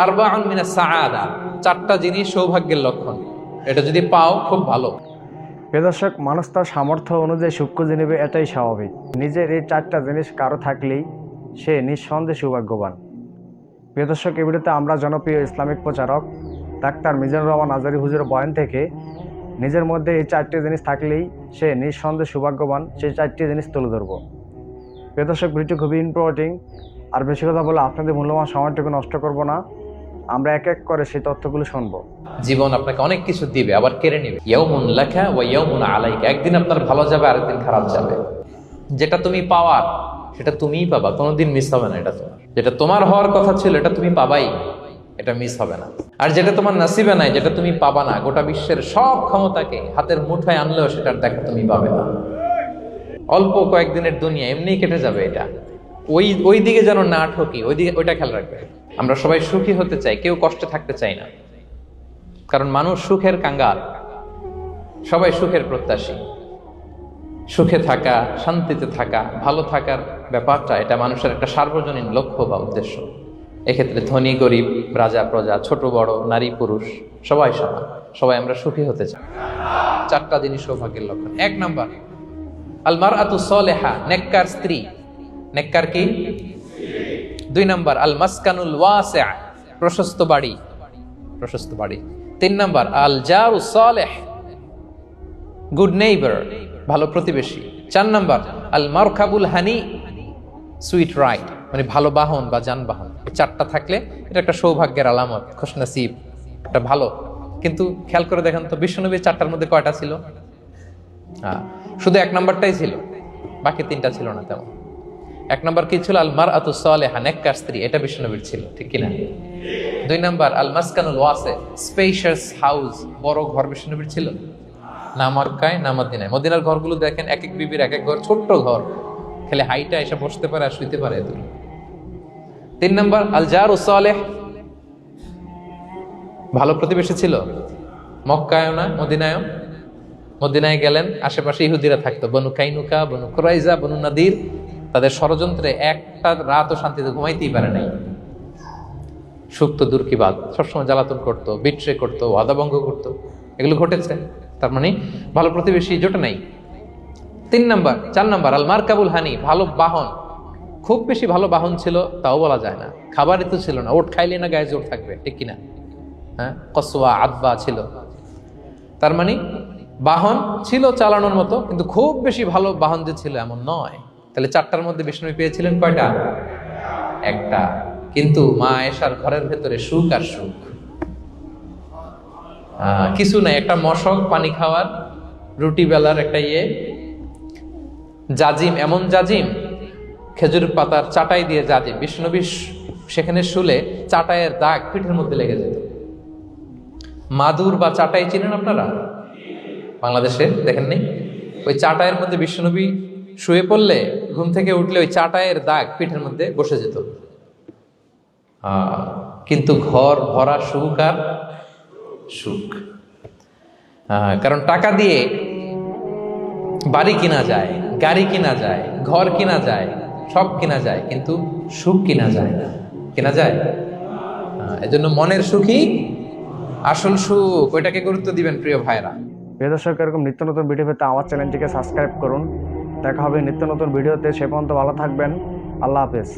আরবা মিনা চারটা জিনিস সৌভাগ্যের লক্ষণ। এটা যদি পাও, খুব ভালো। প্রিয় দর্শক মানুষ তার সামর্থ্য অনুযায়ী সূক্ষ্ম নেবে, এটাই স্বাভাবিক। নিজের এই চারটা জিনিস কারও থাকলেই সে নিঃসন্দেহে সৌভাগ্যবান। প্রিয় দর্শক, এই ভিডিওতে আমরা জনপ্রিয় ইসলামিক প্রচারক ডাক্তার মিজানুর রহমান আজারি হুজুর বয়ান থেকে নিজের মধ্যে এই চারটি জিনিস থাকলেই সে নিঃসন্দেহে সৌভাগ্যবান, সেই চারটি জিনিস তুলে ধরবো। প্রিয় দর্শক, ভিডিওটি খুবই ইম্পর্টিং। আর বেশি কথা বলে আপনাদের মূল্যবান সময়টুকু নষ্ট করব না। আমরা এক এক করে সেই তথ্যগুলো শুনব। জীবন আপনাকে অনেক কিছু দিবে, আবার কেড়ে নেবে। ইয়াউমুন লেখা ও ইয়াউমুন আলাইকা, একদিন আপনার ভালো যাবে, আরেকদিন খারাপ যাবে। যেটা তুমি পাওয়ার, সেটা তুমিই পাবা, কোনোদিন মিস হবে না এটা তোমার। যেটা তোমার হওয়ার কথা ছিল, এটা তুমি পাবাই এটা মিস হবে না। আর যেটা তোমার নাসিবে নাই, যেটা তুমি পাবা না, গোটা বিশ্বের সব ক্ষমতাকে হাতের মুঠায় আনলেও সেটার দেখা তুমি পাবে না। অল্প কয়েকদিনের দুনিয়া, এমনিই কেটে যাবে এটা। ওই ওই দিকে যেন না ঠকি, ওই দিকে, ওইটা খেয়াল রাখবে। আমরা সবাই সুখী হতে চাই, কেউ কষ্টে থাকতে চাই না। কারণ মানুষ সুখের কাঙ্গাল। সবাই সুখের প্রত্যাশী। সুখে থাকা, শান্তিতে থাকা, ভালো থাকার ব্যাপারটা, এটা মানুষের একটা সার্বজনীন লক্ষ্য বা উদ্দেশ্য। এক্ষেত্রে ধনী, গরিব, রাজা, প্রজা, ছোট, বড়, নারী, পুরুষ, সবাই সমান। সবাই আমরা সুখী হতে চাই। চারটা জিনিস সৌভাগ্যের লক্ষণ। এক নাম্বার আলমার আতু সলেহা, নেককার স্ত্রী। নেককার কি? দুই নম্বর আল মাসকানুল ওয়াসিআ, প্রশস্ত বাড়ি। প্রশস্ত বাড়ি। তিন নম্বর আল জারু সালেহ, গুড নেইবার, ভালো প্রতিবেশী। চার নাম্বার আল মারখাবুল হানি, সুইট রাইড মানে ভালো বাহন বা যানবাহন। চারটা থাকলে এটা একটা সৌভাগ্যের আলামত, খুশনসিব এটা ভালো। কিন্তু খেয়াল করে দেখেন তো বিশ্বনবীর চারটার মধ্যে কয়টা ছিল? হ্যাঁ শুধু এক নাম্বারটাই ছিল, বাকি তিনটা ছিল না তেমন। এক নম্বর কি ছিল? আলমার মার আতু সালেহা, নেককার স্ত্রী। এটা বিশ্বনবীর ছিল, ঠিক কিনা? দুই নম্বর আল মাসকানুল ওয়াসে স্পেশাস হাউস বড় ঘর বিশ্বনবীর ছিল? না মক্কায়, না মদিনায়। মদিনার ঘরগুলো দেখেন এক এক বিবির এক এক ঘর, ছোট্ট ঘর। খেলে হাইটা এসে বসতে পারে আর শুইতে পারে এগুলো তিন নাম্বার আল জার সালেহ। ভালো প্রতিবেশী ছিল? মক্কায়ও না, মদিনায়ও। মদিনায় গেলেন, আশেপাশে ইহুদিরা থাকতো। বনু কাইনুকা, বনু কুরাইজা, বনু নাদির। তাদের ষড়যন্ত্রে একটা রাতও শান্তিতে ঘুমাইতেই পারে নাই। সুক্ত দূর কি বাদ সবসময় জ্বালাতন করতো, বিট্রে করতো, ওয়াদাভঙ্গ করতো। এগুলো ঘটেছে। তার মানে ভালো প্রতিবেশী জোটে নাই। তিন নাম্বার, চার নাম্বার, আল মার্কাবুল হানি ভালো বাহন। খুব বেশি ভালো বাহন ছিল, তাও বলা যায় না। খাবারই তো ছিল না, ওট খাইলে না গায়ে জোর থাকবে, ঠিক কিনা? হ্যাঁ কসোয়া আদবা ছিল। তার মানে বাহন ছিল চালানোর মতো, কিন্তু খুব বেশি ভালো বাহন যে ছিল এমন নয়। তাহলে চারটার মধ্যে বিষ্ণু পেয়েছিলেন কয়টা? একটা। কিন্তু মা এসার ঘরের ভেতরে সুখ আর সুখ। কিছু নাই, একটা মশক, পানি খাওয়ার, রুটি বেলার একটা ইয়ে। জাজিম, এমন জাজিম, খেজুর পাতার চাটাই দিয়ে জাজিম। বিষ্ণুবী সেখানে শুলে চাটাইয়ের দাগ পিঠের মধ্যে লেগে যেত। মাদুর বা চাটাই চিনেন আপনারা? বাংলাদেশে দেখেন নেই ওই চাটাইয়ের মধ্যে বিশ্বনবী শুয়ে পড়লে ঘুম থেকে উঠলে ওই চাটাইয়ের দাগ পিঠের মধ্যে বসে যেত। কিন্তু ঘর ভরা সুখ আর সুখ। কারণ টাকা দিয়ে বাড়ি কিনা যায়, গাড়ি কিনা যায়, ঘর কিনা যায়, সব কিনা যায়, কিন্তু সুখ কিনা যায় না। কিনা যায়? এজন্য মনের সুখই আসল সুখ। ওইটাকে গুরুত্ব দিবেন প্রিয় ভাইরা প্রিয় দর্শক, এরকম নিত্য নতুন ভিডিও পেতে আমার চ্যানেলটিকে সাবস্ক্রাইব করুন। দেখা হবে নিত্য নতুন ভিডিওতে সে পর্যন্ত ভালো থাকবেন। আল্লাহ হাফেজ।